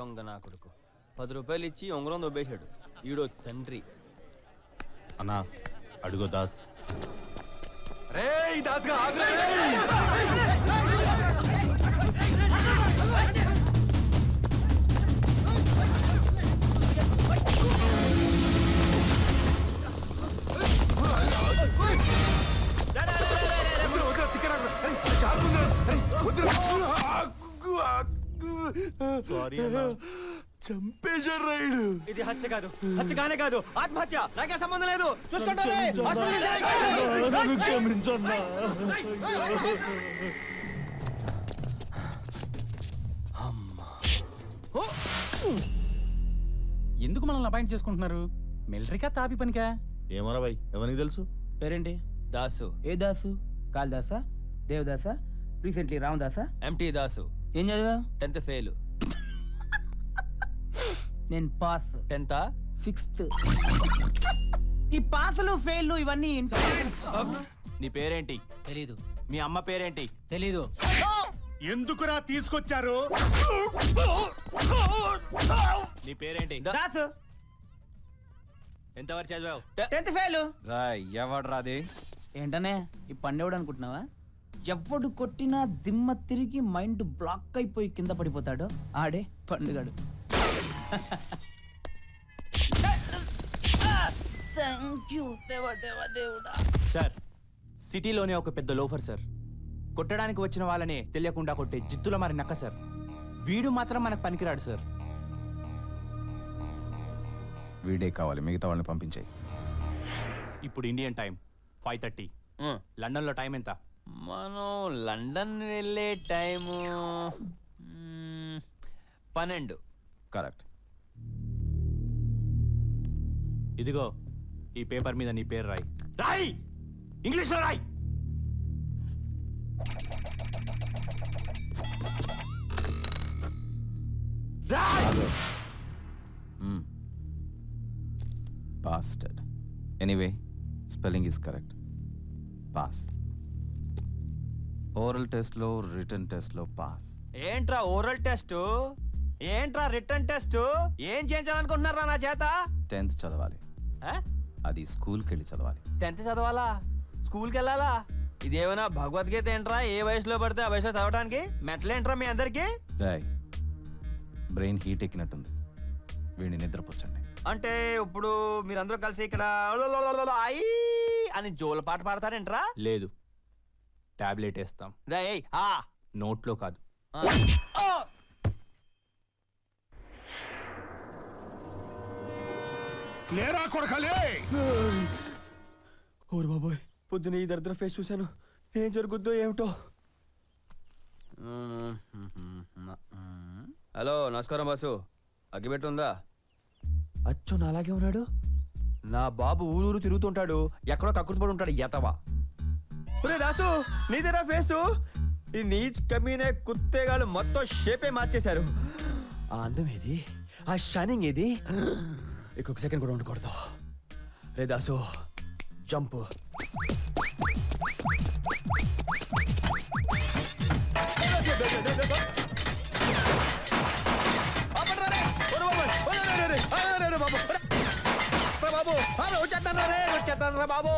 దొంగ నా కొడుకు. పది రూపాయలు ఇచ్చి ఉంగరం దొబ్బేశాడు. ఈడో తండ్రి. అన్నా అడుగో దాస్. సారీ అన్నా చంపేశారు రైడు ఇది హత్య కాదు. హత్య కానే కాదు. ఆత్మహత్య. నాకే సంబంధం లేదు. క్షమించన్నా ఎందుకు మనల్ని అపాయింట్ చేసుకుంటున్నారు? మిలిటరీకా తాపి పనికా? ఏమరా భయ్ ఎవరికి తెలుసు? పేరేంటి? దాసు. ఏ దాసు? కాళిదాసా? దేవదాసా? రీసెంట్లీ రామదాసా? ఎంటీ దాసు. ఏం చదివా టెన్త్ ఫెయిల్. నేను పాస్ టెన్త్ సిక్స్త్ ఈ పాసులు ఫెయిల్ ఇవన్నీ నీ పేరేంటి? తెలీదు. మీ అమ్మ పేరేంటి? తెలీదు. ఎందుకురా తీసుకొచ్చారు? నీ పేరేంటి? దాసు ఎంతవరకు చదివావు? టెన్త్ ఫెయిల్ రాయ్ ఎవడు రాది ఏంటనే ఈ పండేవాడు అనుకుంటున్నావా? ఎవడు కొట్టినా దిమ్మ తిరిగి మైండ్ బ్లాక్ అయిపోయి కింద పడిపోతాడో ఆడే పండుగాడు. థ్యాంక్ యూ దేవా దేవా దేవుడా. సార్ సిటీలోనే ఒక పెద్ద లోఫర్ సార్. కొట్టడానికి వచ్చిన వాళ్ళని తెలియకుండా కొట్టే జిత్తుల మరి నక్క సార్. వీడు మాత్రం మనకు పనికిరాడు సార్. వీడే కావాలి మిగతా వాళ్ళని పంపించాయి. ఇప్పుడు ఇండియన్ టైం ఫైవ్ థర్టీ. లండన్లో టైం ఎంత? మనం లండన్ వెళ్ళే టైము పన్నెండు. కరెక్ట్. ఇదిగో ఈ పేపర్ మీద నీ పేరు రాయి. రాయి! ఇంగ్లీష్లో రాయి! Pasted anyway spelling is correct pass oral టెస్ట్లో రిటర్న్ టెస్ట్లో పాస్ ఏంట్రా ఓరల్ టెస్ట్ ఏంట్రా రిటర్న్ టెస్ట్ ఏం చేయించాలనుకుంటున్నారా నా చేత? టెన్త్ చదవాలి. అది స్కూల్కి వెళ్ళి చదవాలి. టెన్త్ చదవాలా? స్కూల్కి వెళ్ళాలా ఇదేమైనా భగవద్గీత ఏంట్రా? ఏ వయసులో పడితే ఆ వయసులో చదవడానికి మెట్లేంట్రా మీ అందరికి? రాయ్ బ్రెయిన్ హీట్ ఎక్కినట్టుంది. వీడిని నిద్రపుచ్చండి. అంటే ఇప్పుడు మీరందరూ కలిసి ఇక్కడ ఐ అని జోల పాట పాడతారేంట్రా? లేదు. టాబ్లెట్ వేస్తాం. ఆ. నోట్లో కాదు. ఆ. లేరా కొడకలే! ఓరు బాబోయ్ పొద్దున ఈ దరిద్ర ఫేస్ చూశాను. ఏం జరుగుద్దో ఏమిటో. హలో నమస్కారం బాసు. అగ్గిపెట్టి ఉందా? అచ్చు నాలాగే ఉన్నాడు? నా బాబు ఊరూరు తిరుగుతుంటాడు. ఎక్కడో కక్కుర్తిపడి ఉంటాడు ఎతవా ఒరే దాసు నీదేనా ఫేసు ఈ నీచ్ కమీనే కుత్తేగాళ్ళు మొత్తం షేపే మార్చేశారు. ఆ అందం ఏది? ఆ షైనింగ్ ఏది? ఇంకొక సెకండ్ కూడా ఉండకూడదు. రే దాసు జంప్. బాబు వచ్చేస్తాను రే వచ్చేస్తాను రా బాబు.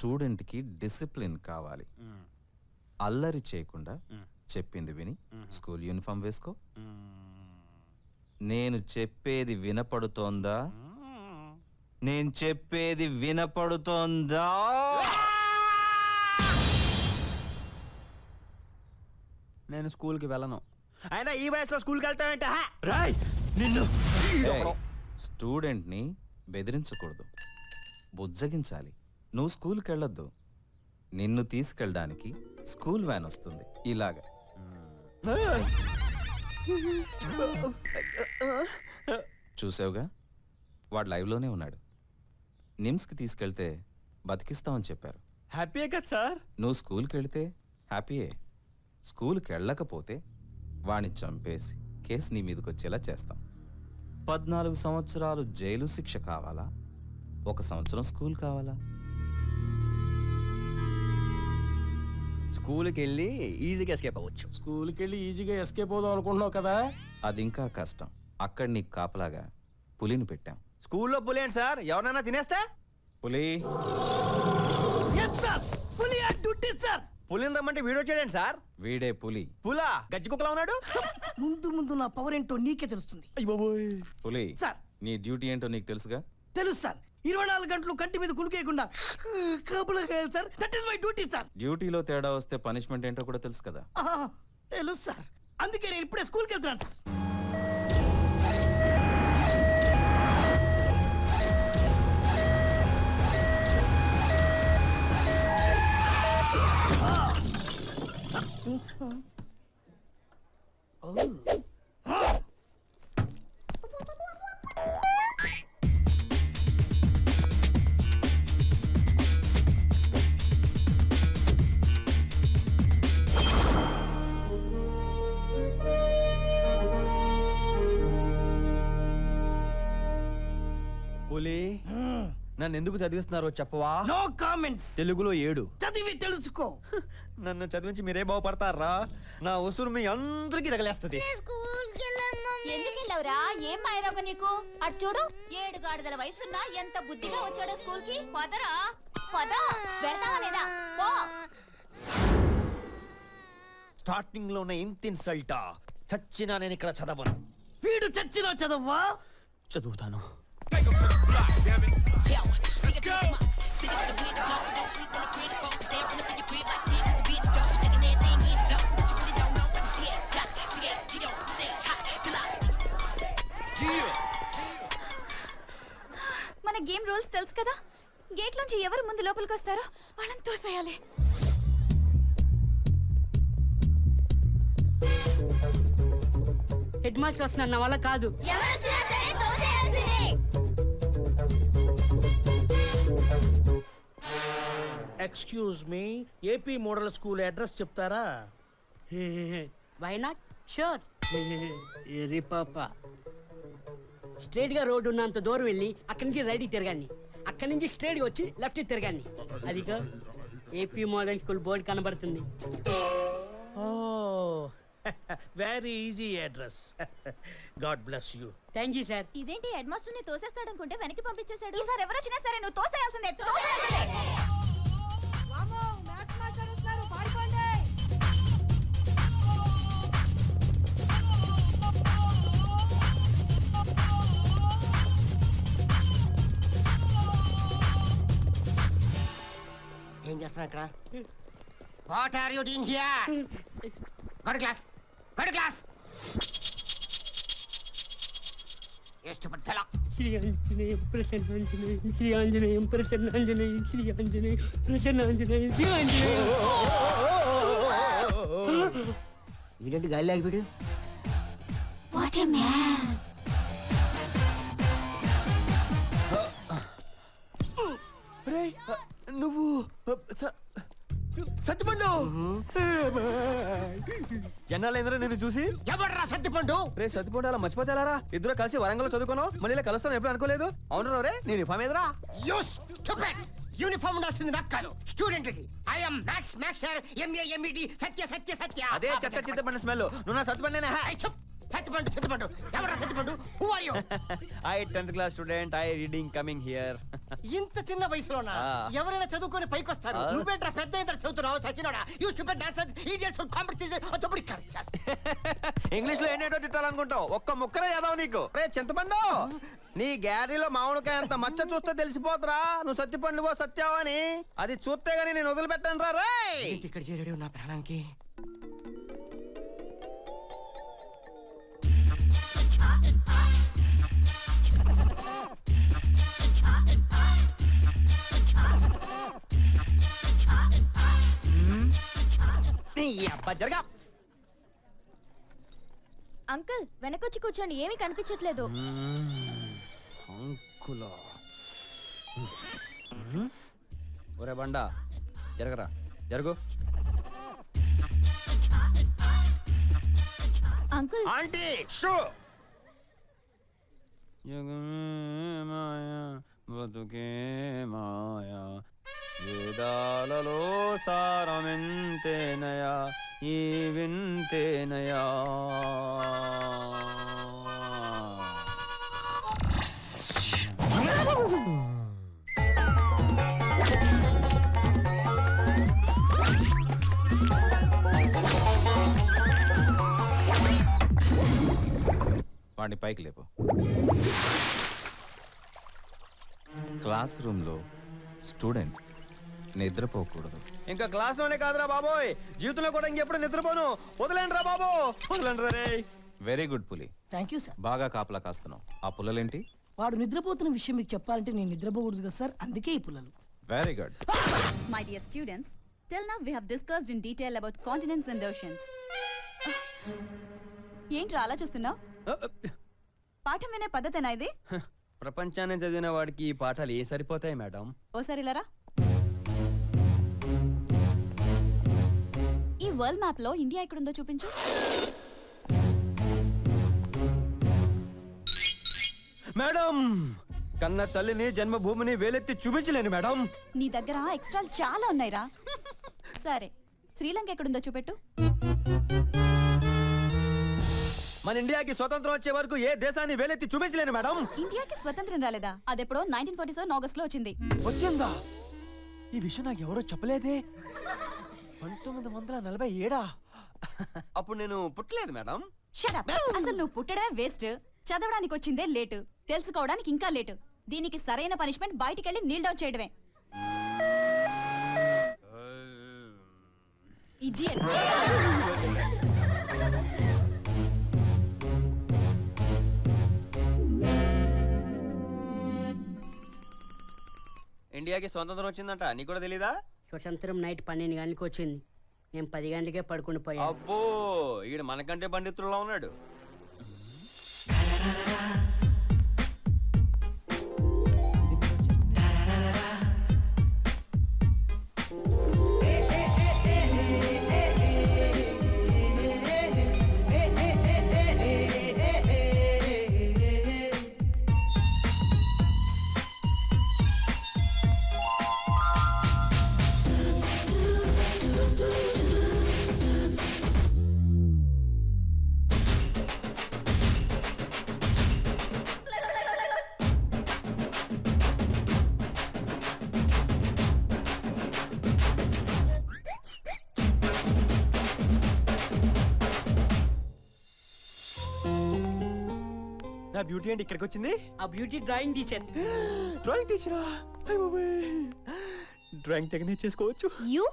స్టూడెంట్కి డిసిప్లిన్ కావాలి. అల్లరి చేయకుండా చెప్పింది విని స్కూల్ యూనిఫామ్ వేసుకో. నేను చెప్పేది వినపడుతోందా? నేను చెప్పేది వినపడుతోందా? నేను స్కూల్కి వెళ్ళను. అయినా ఈ వయసులో స్కూల్కి వెళ్తానంటే రాయ్! నిన్ను! స్టూడెంట్ని బెదిరించకూడదు. బుజ్జగించాలి. నువ్వు స్కూల్కి వెళ్ళొద్దు నిన్ను తీసుకెళ్ళడానికి స్కూల్ వ్యాన్ వస్తుంది. ఇలాగా. చూసావుగా? వాడు లైవ్లోనే ఉన్నాడు. నిమ్స్కి తీసుకెళ్తే బతికిస్తామని చెప్పారు. హ్యాపీయే కదా సార్? నువ్వు స్కూల్కి వెళ్తే హ్యాపీయే. స్కూల్కి వెళ్ళకపోతే వాణ్ణి చంపేసి కేసు నీ మీదకి వచ్చేలా చేస్తాం. పద్నాలుగు సంవత్సరాలు జైలు శిక్ష కావాలా? ఒక సంవత్సరం స్కూల్ కావాలా? స్కూల్కి వెళ్ళి ఈజీగా ఎస్కేప్ అవ్వచ్చు. స్కూల్కి వెళ్ళి ఈజీగా ఎస్కేప్ అవుదాం అనుకుంటున్నావు కదా? అది ఇంకా కష్టం. అక్కడ నీకు కాపలాగా పులిని పెట్టాం. స్కూల్లో పులేండి సార్? ఎవరైనా తినేస్తే? పులి. పులిని రమ్మంటే వీడియో చేయడండి సార్? వీడే పులి. పులా గజ్జి కుక్కలా ఉన్నాడు? ముందు ముందు నా పవర్ ఏంటో నీకే తెలుస్తుంది. పులి. సార్. నీ డ్యూటీ ఏంటో నీకు తెలుసుగా? తెలుసు సార్ ఇరవై నాలుగు గంటలు కంటి మీద కునుకేయకుండా కాపులా కాయాలి sir. That is my duty sir డ్యూటీలో తేడా వస్తే పనిష్మెంట్ ఏంటో కూడా తెలుసు కదా. ఆహా, తెలుసు సార్ అందుకే నేను ఇప్పుడే స్కూల్కి వెళ్తున్నాను సార్ పులి నన్ను ఎందుకు చదివిస్తున్నారో చెప్పవా? నో కామెంట్స్ తెలుగులో ఏడు. చదివి తెలుసుకో. నన్ను చదివించి మీరే బాగుపడతారా? నా ఉసురు మీ అందరికీ తగలేస్తుంది. ఎందుకు వెళ్ళవురా? ఏం మాయరోగ నీకు? అటు చూడు ఏడు గాడిదల వయసున్నా ఎంత బుద్ధిగా వచ్చాడో స్కూల్కి పదరా? పద. వెళ్తావా లేదా? పో. స్టార్టింగ్లో ఉన్న ఇంత ఇన్సల్టా. చచ్చినా నేను ఇక్కడ చదవను. వీడు చచ్చినా చదవ్వా చదువుతాను. మన గేమ్ రూల్స్ తెలుసు కదా? గేట్ నుంచి ఎవరు ముందు లోపలికి వస్తారో వాళ్ళని తోసేయాలి. హెడ్ మాస్టర్ వస్తున్నారు నా వల్ల కాదు. Excuse me AP model school address చెప్తారా? వై నాట్ షూర్ ఎరి పాప. స్ట్రైట్గా రోడ్డు ఉన్నంత దూరం వెళ్ళి అక్కడి నుంచి రైట్ తిరగాన్ని అక్కడి నుంచి స్ట్రైట్గా వచ్చి లెఫ్ట్ తిరగాన్ని అదిగో ఏపీ మోడల్ స్కూల్ బోర్డు కనబడుతుంది. ఓ very easy address God bless you thank you sir ఇదేంటి హెడ్ మాస్టర్ని తోసేస్తాడనుకుంటే వెనక్కి పంపించేశాడు? ఈసారి ఎవరు వచ్చినా సరే నువ్వు తోసేయాల్సిందే తోసేయాల్సిందే. Frank Ra. What are you doing here? Got a glass. Got a glass. You stupid fellow. Shri Anjane, Prasad Anjane, Shri Anjane, Prasad Anjane, Shri Anjane, Prasad Anjane, Shri Anjane. You didn't guy like video? What a man. నువ్వు సత్తిపండు! ఎన్నాళ్ళైందిరా నేను చూసి? ఎవడ్రా సత్తిపండు? రే సత్తిపండు అలా మర్చిపోతేలారా? ఇద్దరు కలిసి వరంగల్ చదువుకున్నాం. మళ్ళీ ఇలా కలుస్తాను ఎప్పుడు అనుకోలేదు? అవును రే నేను యు స్టూపిడ్ యూనిఫామ్ ఉండాల్సింది నాకు కాదు. స్టూడెంట్కి. I'm maths master MA MEd Satya Satya Satya. అదే చెత్త చింతపండు స్మెల్ నువ్వు నా సత్తిపండేనా సత్తిపండు సత్తిపండు ఎవరా Sattipandu who are you I tenth class student I reading coming here ఇంత చిన్న వయసులోనా. ఎవరైనా చదువుకొని పైకి వస్తారు. నువ్వేంట్రా పెద్ద ఇంత చదువుతున్నావు సచినోడా? You stupid dancer idiots competition చప్పుడు ఇంగ్లీష్లో ఏంటో తిట్టాలనుకుంటావు? ఒక్క ముక్కరే చదవ నీకు. రే చింతపండు! నీ గ్యారీలో మామిడికాయ అంత మచ్చ చూస్తే తెలిసిపోతురా. నువ్వు సత్తిపండు పో సత్యావని. అది చూస్తే గానీ నేను వదిలిపెట్టాను రా రే ఇక్కడ చేరాడు నా ప్రాణానికి? అంకుల్ వెనకొచ్చి కూర్చోండి. ఏమీ కనిపించట్లేదు. అంకులా. ఒరే బండా జరగరా? జరుగు. అంకుల్. Aunty shoe. మాయా బతుకే మాయా. వేదాలలో సారమెంతేనయా? ఈ వింతేనయా? వాడిని పైకి లేపు. క్లాస్ రూమ్లో స్టూడెంట్ నిద్రపోకూడదు. ఇంకా క్లాస్లోనే కాదురా బాబోయ్. జీవితంలో కూడా ఇంకెప్పుడు నిద్రపోను. వదిలేండి రా బాబు. వదిలేండి రే. వెరీ గుడ్ పులి. థ్యాంక్ యూ సార్ బాగా కాపలా కాస్తున్నావు. ఆ పుల్లలేంటి? వాడు నిద్రపోతున్న విషయం మీకు చెప్పాలంటే నేను నిద్రపోకూడదు కదా సార్ అందుకే ఈ పుల్లలు. Very good my dear students till now we have discussed in detail about continents and oceans ఏంట్రా అలా చూస్తున్నావు? పాఠం వినే పద్ధతేనా ఇది? ప్రపంచాన్ని చదివిన వాడికి ఈ పాఠాలు ఏ సరిపోతాయి మేడం? ఓసారి ఇలారా? ఈ వరల్డ్ మ్యాప్లో ఇండియా ఎక్కడుందో చూపించు. మేడం కన్న తల్లిని జన్మభూమిని వేలెత్తి చూపించలేను మేడం. నీ దగ్గర ఎక్స్ట్రా చాలా ఉన్నాయిరా. సరే శ్రీలంక ఎక్కడుందో చూపెట్టు. మన ఇండియాకి స్వతంత్రం వచ్చే వరకు ఏ దేశాన్ని వేలెత్తి చూపించలేను మేడం. ఇండియాకి స్వతంత్రం రాలేదా? అదెప్పుడో నైన్టీన్ ఫార్టీ సెవెన్ ఆగస్ట్లో వచ్చింది. వచ్చిందా? ఈ విషయం నాకు ఎవరో చెప్పలేదే. పంతొమ్మిది వందల నలభై ఏడా? అప్పుడు నేను పుట్టలేదు మేడం. Shut up. అసలు నువ్వు పుట్టడమే వేస్ట్. చదవడానికి వచ్చిందే లేటు. తెలుసుకోవడానికి ఇంకా లేటు. దీనికి సరైన పనిష్మెంట్ బయటికెళ్ళి నీల్ డౌన్ చేయడమే. ఇండియాకి స్వతంత్రం వచ్చిందంట. నీకు కూడా తెలీదా? స్వతంత్రం నైట్ పన్నెండు గంటలకు వచ్చింది. నేను పది గంటలకే పడుకుని పోయాను. అబ్బో ఈడు మనకంటే పండితుల్లో ఉన్నాడు. నా బ్యూటీ ఏంటి ఇక్కడికి వచ్చింది? ఆ బ్యూటీ డ్రాయింగ్ టీచర్ డ్రాయింగ్ టీచరా డ్రాయింగ్ తెగ నేర్చేసుకోవచ్చు You?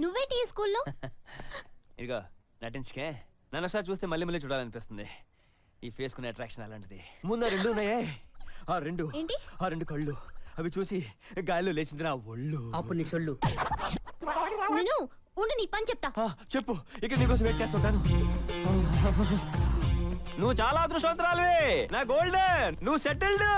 నువ్వేంటి ఈ స్కూల్లో? ఇదిగో నటించకే. నన్ను ఒకసారి చూస్తే మళ్ళీ మళ్ళీ చూడాలనిపిస్తుంది. ఈ ఫేస్ కునే అట్రాక్షన్ అలాంటిది. ముందు ఆ రెండు ఉన్నాయే. ఆ రెండు ఏంటి? ఆ రెండు కళ్ళు. అవి చూసి గాలిలో లేచింది నా ఒళ్ళు. అప్పుడు నీ సొల్లు. నేను ఉండు నీ పని చెప్తా. ఆ, చెప్పు. ఇక్కడ నీకోసం వెయిట్ చేస్తుంటాను. నువ్వు చాలా అదృష్టవంతురాలివి. నా గోల్డెన్. నువ్వు సెటిల్డ్.